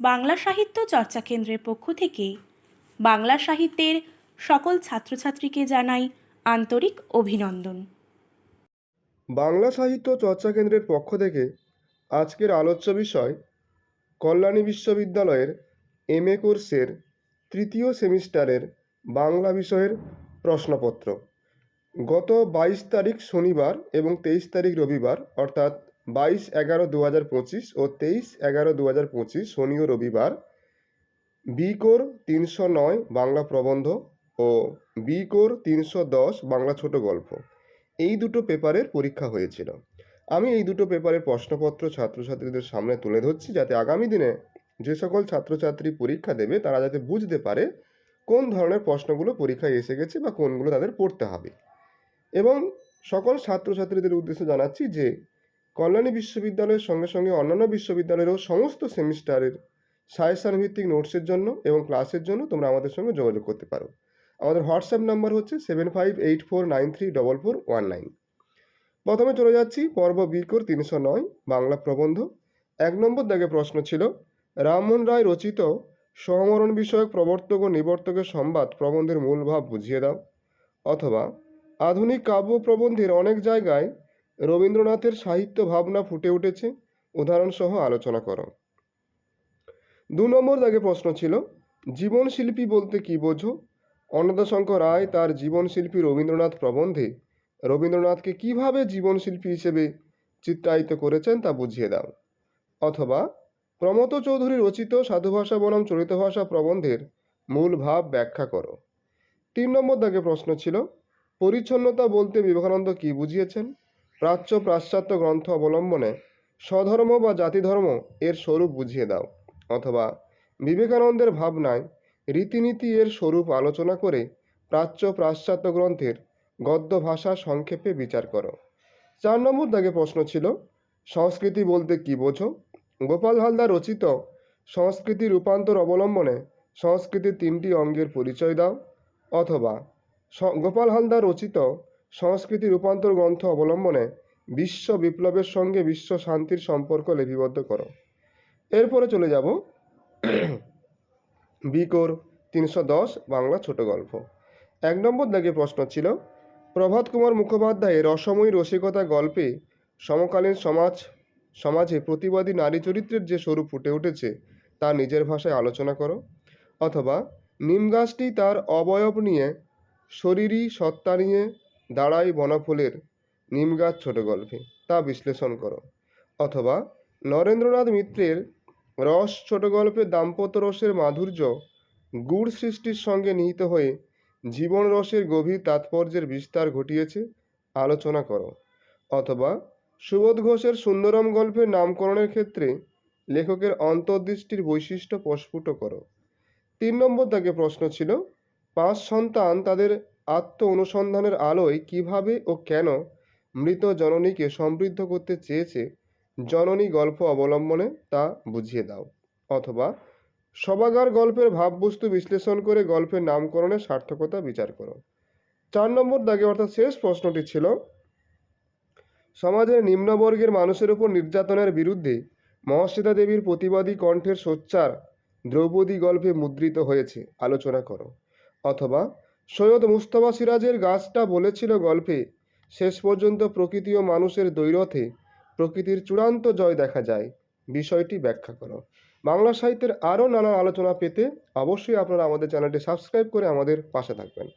বাংলা সাহিত্য চর্চা কেন্দ্রের পক্ষ থেকে বাংলা সাহিত্যের সকল ছাত্রছাত্রীকে জানাই আন্তরিক অভিনন্দন। বাংলা সাহিত্য চর্চা কেন্দ্রের পক্ষ থেকে আজকের আলোচ্য বিষয় কল্যাণী বিশ্ববিদ্যালয়ের এম এ কোর্সের তৃতীয় সেমিস্টারের বাংলা বিষয়ের প্রশ্নপত্র। গত বাইশ তারিখ শনিবার এবং তেইশ তারিখ রবিবার, অর্থাৎ বাইশ এগারো দু হাজার পঁচিশ ও তেইশ এগারো দু হাজার পঁচিশ শনি ও রবিবার। বি কোর তিনশো নয় বাংলা প্রবন্ধ ও বি কোর তিনশো দশ বাংলা ছোট গল্প। এই দুটো পেপারের পরীক্ষা হয়েছিল। আমি এই দুটো পেপারের প্রশ্নপত্র ছাত্রছাত্রীদের সামনে তুলে ধরছি যাতে আগামী দিনে যে সকল ছাত্রছাত্রী পরীক্ষা দেবে, তারা যাতে বুঝতে পারে কোন ধরনের প্রশ্নগুলো পরীক্ষায় এসে গেছে বা কোনগুলো তাদের পড়তে হবে। এবং সকল ছাত্রছাত্রীদের উদ্দেশ্যে জানাচ্ছি যে কল্যাণী বিশ্ববিদ্যালয়ের সঙ্গে সঙ্গে অন্যান্য বিশ্ববিদ্যালয়েরও সমস্ত সেমিস্টারের সাজেশন ভিত্তিক নোটসের জন্য এবং ক্লাসের জন্য তোমরা আমাদের সঙ্গে যোগাযোগ করতে পারো। আমাদের হোয়াটসঅ্যাপ নাম্বার হচ্ছে seven five eight four nine three double four one nine. প্রথমে চলে যাচ্ছি পর্ব বিকোর তিনশো নয়, বাংলা প্রবন্ধ। এক নম্বর দাগে প্রশ্ন ছিল, রামমোহন রায় রচিত সমরণ বিষয়ক প্রবর্তক ও নিবর্তকের সংবাদ প্রবন্ধের মূল ভাব বুঝিয়ে দাও। অথবা, আধুনিক কাব্য প্রবন্ধের অনেক জায়গায় রবীন্দ্রনাথের সাহিত্য ভাবনা ফুটে উঠেছে। উদাহরণসহ আলোচনা করো। দু নম্বর দাগে প্রশ্ন ছিল, জীবনশিল্পী বলতে কী বোঝো? অন্নদাশঙ্কর রায় তার জীবনশিল্পী রবীন্দ্রনাথ প্রবন্ধে রবীন্দ্রনাথকে কীভাবে জীবনশিল্পী হিসেবে চিত্রায়িত করেছেন তা বুঝিয়ে দাও। অথবা প্রমত চৌধুরী রচিত সাধুভাষা বনাম চলিত ভাষা প্রবন্ধের মূল ভাব ব্যাখ্যা করো। তিন নম্বর দাগে প্রশ্ন ছিল, পরিচ্ছন্নতা বলতে বিবেকানন্দ কি বুঝিয়েছেন? প্রাচ্য পাশ্চাত্য গ্রন্থ অবলম্বনে স্বধর্ম বা জাতিধর্ম এর স্বরূপ বুঝিয়ে দাও, অথবা বিবেকানন্দের ভাবনায় রীতিনীতি এর স্বরূপ আলোচনা করে প্রাচ্য পাশ্চাত্য গ্রন্থের গদ্য ভাষা সংক্ষেপে বিচার করো। চার নম্বর দাগে প্রশ্ন ছিল, সংস্কৃতি বলতে কি বোঝো? গোপাল হালদার রচিত সংস্কৃতি রূপান্তর অবলম্বনে সংস্কৃতির তিনটি অঙ্গের পরিচয় দাও, অথবা গোপাল হালদার রচিত সংস্কৃতি রূপান্তর গ্রন্থ অবলম্বনে বিশ্ব বিপ্লবের সঙ্গে বিশ্ব শান্তির সম্পর্ক লিপিবদ্ধ করো। এরপরে চলে যাব বিকোর তিনশো দশ বাংলা ছোট গল্প। এক নম্বর দাগে প্রশ্ন ছিল, প্রভাত কুমার মুখোপাধ্যায়ের রসময়ী রসিকতা গল্পে সমকালীন সমাজ, সমাজে প্রতিবাদী নারী চরিত্রের যে স্বরূপ ফুটে উঠেছে, তা নিজের ভাষায় আলোচনা করো। অথবা, নিম গাছটি তার অবয়ব নিয়ে, শরীরী সত্তা নিয়ে দাঁড়ায় বনফুলের নিম গাছ ছোট গল্পে, তা বিশ্লেষণ করো। অথবা নরেন্দ্রনাথ মিত্রের রস ছোট গল্পে দাম্পত্য রসের মাধুর্য, গুড় সৃষ্টির সঙ্গে নিহিত হয়ে জীবন রসের গভীর তাৎপর্যের বিস্তার ঘটিয়েছে, আলোচনা করো। অথবা সুবোধ ঘোষের সুন্দরম গল্পের নামকরণের ক্ষেত্রে লেখকের অন্তর্দৃষ্টির বৈশিষ্ট্য প্রস্ফুট করো। তিন নম্বর দাগে প্রশ্ন ছিল, পাঁচ সন্তান তাদের আত্ম অনুসন্ধানের আলোয় কীভাবে ও কেন মৃত জননীকে সমৃদ্ধ করতে চেয়েছে জননী গল্প অবলম্বনে তা বুঝিয়ে দাও। অথবা সবাগার গল্পের ভাববস্তু বিশ্লেষণ করে গল্পের নামকরণের সার্থকতা বিচার করো। চার নম্বর দাগে অর্থাৎ শেষ প্রশ্নটি ছিল, সমাজের নিম্নবর্গের মানুষের উপর নির্যাতনের বিরুদ্ধে মহাশ্বেতা দেবীর প্রতিবাদী কণ্ঠের সোচ্চার দ্রৌপদী গল্পে মুদ্রিত হয়েছে, আলোচনা করো। অথবা সৈয়দ মুস্তফা সিরাজের গাছটা বলেছিল গল্পে, শেষ পর্যন্ত প্রকৃতি ও মানুষের দৈরথে প্রকৃতির চূড়ান্ত জয় দেখা যায়। বিষয়টি ব্যাখ্যা করো। বাংলা সাহিত্যের আরও নানা আলোচনা পেতে অবশ্যই আপনারা আমাদের চ্যানেলটি সাবস্ক্রাইব করে আমাদের পাশে থাকবেন।